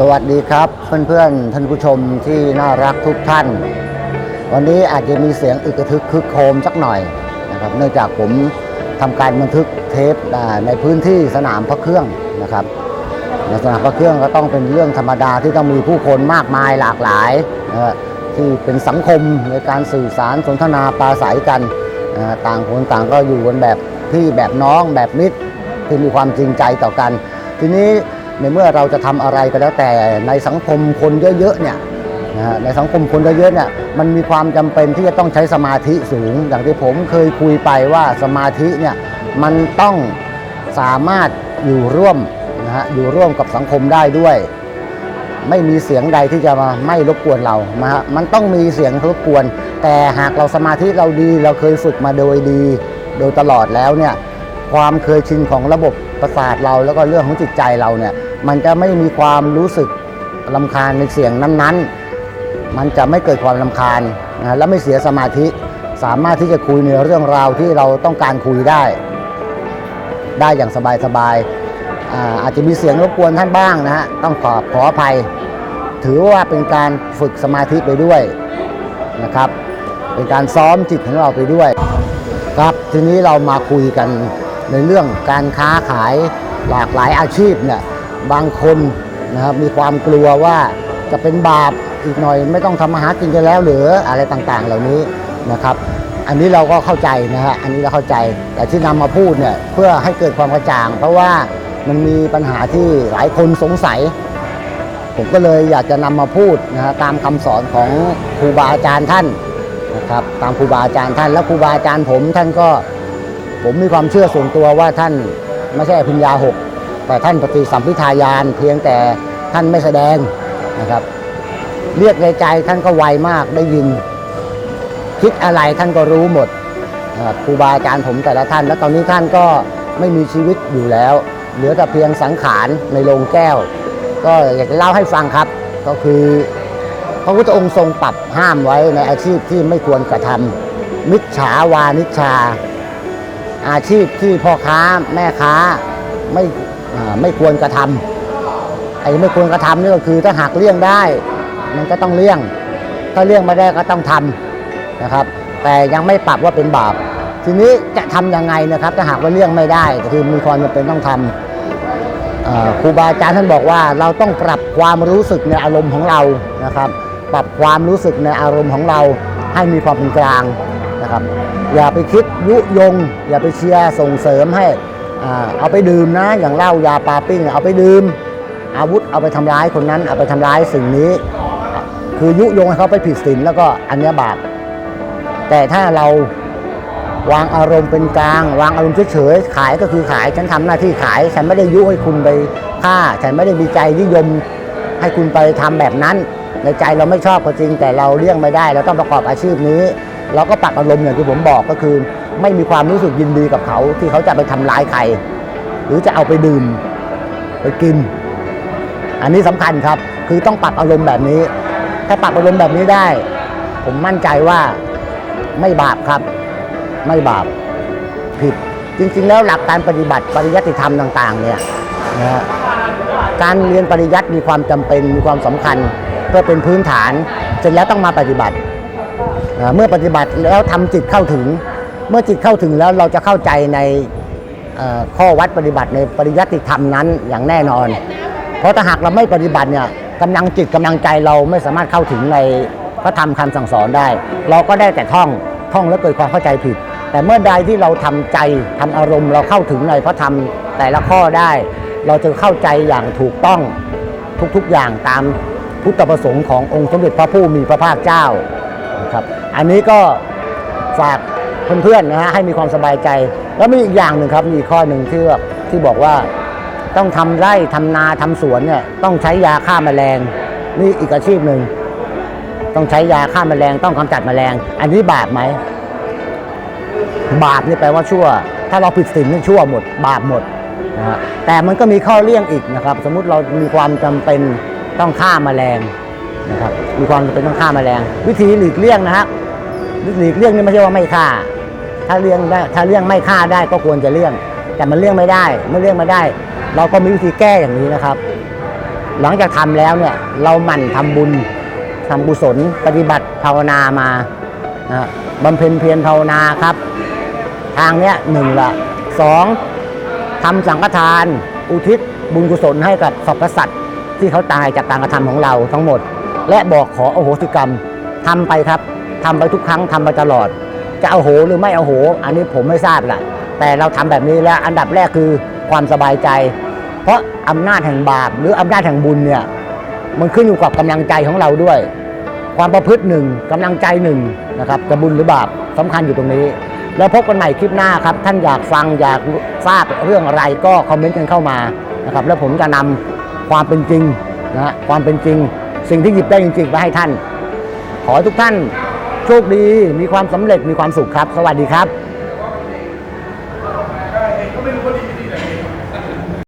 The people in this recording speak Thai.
สวัสดีครับเพื่อนๆท่านผู้ชมที่น่ารักทุกท่าน วันนี้อาจจะมีเสียงอึกทึกคึกโครมสักหน่อยนะครับเนื่องจากผมทำการบันทึกเทปในพื้นที่สนามพระเครื่องนะครับในสนามพระเครื่องก็ต้องเป็นเรื่องธรรมดาที่ต้องมีผู้คนมากมายหลากหลายนะที่เป็นสังคมในการสื่อสารสนทนาปราศัยกันนะต่างคนต่างก็อยู่กันแบบพี่แบบน้องแบบมิตรที่มีความจริงใจต่อกัน ทีนี้ ในเมื่อเราจะทำอะไรก็แล้วแต่ในสังคมคนเยอะๆเนี่ยนะฮะในสังคมคนเยอะๆเนี่ยมันมีความจำเป็นที่จะต้องใช้สมาธิสูง อย่างที่ผมเคยคุยไปว่าสมาธิเนี่ยมันต้องสามารถอยู่ร่วมนะฮะอยู่ร่วมกับสังคมได้ด้วย ไม่มีเสียงใดที่จะมาไม่รบกวนเรานะฮะมันต้องมีเสียงรบกวน แต่หากเราสมาธิเราดีเราเคยฝึกมาโดยดี โดยตลอดแล้วเนี่ยความเคยชินของระบบประสาทเราแล้วก็เรื่องของจิตใจเราเนี่ย มันจะไม่มีความรู้สึกลำคาญในเสียงนั้นๆ มันจะไม่เกิดความลำคาญนะและไม่เสียสมาธิสามารถที่จะคุยในเรื่องราวที่เราต้องการคุยได้ ได้อย่างสบายๆอาอาจจะมีเสียงรบกวนท่านบ้างนะฮะต้องขอขออภัย ถือว่าเป็นการฝึกสมาธิไปด้วยนะครับ เป็นการซ้อมจิตของเราไปด้วย ครับทีนี้เรามาคุยกันในเรื่องการค้าขายหลากหลายอาชีพเนี่ย บางคนนะครับมีความกลัวว่าจะเป็นบาปอีกหน่อยไม่ต้องทำมาหากินกันแล้วหรืออะไรต่างๆ เหล่านี้นะครับ อันนี้เราก็เข้าใจนะฮะอันนี้เราเข้าใจ แต่ที่นำมาพูดเนี่ยเพื่อให้เกิดความกระจ่าง เพราะว่ามันมีปัญหาที่หลายคนสงสัย ผมก็เลยอยากจะนำมาพูดนะฮะตามคำสอนของครูบาอาจารย์ท่านนะครับตามครูบาอาจารย์ท่านและครูบาอาจารย์ผมท่านก็ผมมีความเชื่อส่วนตัวว่าท่านไม่ใช่อภิญญาหก แต่ท่านปฏิสัมพิทายานเพียงแต่ท่านไม่แสดงนะครับ เรียกในใจท่านก็ไวมากได้ยิน คิดอะไรท่านก็รู้หมดครูบาอาจารย์ผมแต่ละท่าน และตอนนี้ท่านก็ไม่มีชีวิตอยู่แล้ว เหลือแต่เพียงสังขารในโรงแก้ว ก็อยากจะเล่าให้ฟังครับ ก็คือพระพุทธองค์ทรงปรับห้ามไว้ในอาชีพที่ไม่ควรกระทำมิจฉาวานิชชา อาชีพที่พ่อค้าแม่ค้าไม่ ไม่ควรกระทำไอ้ไม่ควรกระทำนี่ก็คือถ้าหากเลี่ยงได้ มันก็ต้องเลี่ยง ถ้าเลี่ยงไม่ได้ก็ต้องทำนะครับ แต่ยังไม่ปรับว่าเป็นบาปทีนี้จะทำยังไงนะครับ ถ้าหากว่าเลี่ยงไม่ได้ก็คือมีความจำเป็นต้องทำเอ่อครูบาอาจารย์ท่านบอกว่าเราต้องปรับความรู้สึกในอารมณ์ของเรานะครับ ปรับความรู้สึกในอารมณ์ของเราให้มีความเป็นกลางนะครับ อย่าไปคิดยุยง อย่าไปเชียร์ส่งเสริมให้ เอาไปดื่มนะอย่างเหล้ายาปาปิ้งเอาไปดื่ม อาวุธเอาไปทำร้ายคนนั้น เอาไปทำร้ายสิ่งนี้ คือยุยงให้เขาไปผิดศีลแล้วก็อันนี้บาปแต่ถ้าเราวางอารมณ์เป็นกลาง วางอารมณ์เฉยๆขายก็คือขายฉันทำหน้าที่ขาย ฉันไม่ได้ยุให้คุณไปฆ่า ฉันไม่ได้มีใจนิยมให้คุณไปทำแบบนั้น ในใจเราไม่ชอบก็จริง แต่เราเลี่ยงไม่ได้ เราต้องประกอบอาชีพนี้ เราก็ปรับอารมณ์อย่างที่ผมบอกก็คือ ไม่มีความรู้สึกยินดีกับเขาที่เขาจะไปทำร้ายใคร หรือจะเอาไปดื่มไปกิน อันนี้สำคัญครับ คือต้องปรับอารมณ์แบบนี้ ถ้าปรับอารมณ์แบบนี้ได้ ผมมั่นใจว่าไม่บาปครับ ไม่บาปผิดจริง ๆ แล้วหลักการปฏิบัติปริยัติธรรมต่าง ๆ เนี่ยนะการเรียนปริยัติมีความจำเป็นมีความสำคัญเพื่อเป็นพื้นฐานเสร็จแล้วต้องมาปฏิบัติ เมื่อปฏิบัติแล้วทำจิตเข้าถึง เมื่อจิตเข้าถึงแล้วเราจะเข้าใจในข้อวัดปฏิบัติในปริยัติธรรมนั้นอย่างแน่นอน เพราะถ้าหากเราไม่ปฏิบัติเนี่ยกำลังจิตกำลังใจเราไม่สามารถเข้าถึงในพระธรรมคำสั่งสอนได้ เราก็ได้แต่ท่องท่องแล้วเกิดความเข้าใจผิด แต่เมื่อใดที่เราทำใจทำอารมณ์ เราเข้าถึงในพระธรรมแต่ละข้อได้ เราจะเข้าใจอย่างถูกต้องทุกๆอย่างตามพุทธประสงค์ขององค์สมเด็จพระผู้มีพระภาคเจ้าครับ อันนี้ก็ฝาก เพื่อนๆนะฮะให้มีความสบายใจ แล้วมีอีกอย่างหนึ่งครับ มีอีกข้อหนึ่งที่แบบที่บอกว่าต้องทำไร่ทำนาทำสวนเนี่ยต้องใช้ยาฆ่าแมลง นี่อีกอาชีพหนึ่งต้องใช้ยาฆ่าแมลงต้องกำจัดแมลง อันนี้บาปไหมบาปนี่แปลว่าชั่ว ถ้าเราผิดศีลนี่ชั่วหมด บาปหมดนะฮะแต่มันก็มีข้อเลี่ยงอีกนะครับ สมมุติเรามีความจำเป็นต้องฆ่าแมลงนะครับมีความจำเป็นต้องฆ่าแมลง วิธีหลีกเลี่ยงนะฮะหลีกเลี่ยงนี่ไม่ใช่ว่าไม่ฆ่า ถ้าเลี่ยงได้ถ้าเลี่ยงไม่ฆ่าได้ก็ควรจะเลี่ยง แต่มันเลี่ยงไม่ได้เมื่อเลี่ยงไม่ได้ เราก็มีวิธีแก้อย่างนี้นะครับ หลังจากทำแล้วเนี่ยเราหมั่นทำบุญทำกุศลปฏิบัติภาวนามานะบำเพ็ญเพียรภาวนาครับ ทางเนี้ยหนึ่งละสองทำสังฆทาน อุทิศบุญกุศลให้กับสรรพสัตว์ที่เขาตายจากการกระทำของเราทั้งหมด และบอกขอโอโหสิกรรมทำไปครับทำไปทุกครั้งทำไปตลอด จะเอาโหหรือไม่เอาโห อันนี้ผมไม่ทราบแหละแต่เราทำแบบนี้แล้วอันดับแรกคือความสบายใจ เพราะอำนาจแห่งบาปหรืออำนาจแห่งบุญเนี่ยมันขึ้นอยู่กับกำลังใจของเราด้วย ความประพฤติหนึ่งกำลังใจหนึ่งนะครับจะบุญหรือบาปสำคัญอยู่ตรงนี้ แล้วพบกันใหม่คลิปหน้าครับ ท่านอยากฟังอยากทราบเรื่องอะไรก็คอมเมนต์กันเข้ามานะครับแล้วผมจะนำความเป็นจริงนะความเป็นจริง สิ่งที่หยิบได้จริงๆไปให้ท่าน ขอทุกท่าน โชคดี มีความสำเร็จมีความสุขครับ สวัสดีครับ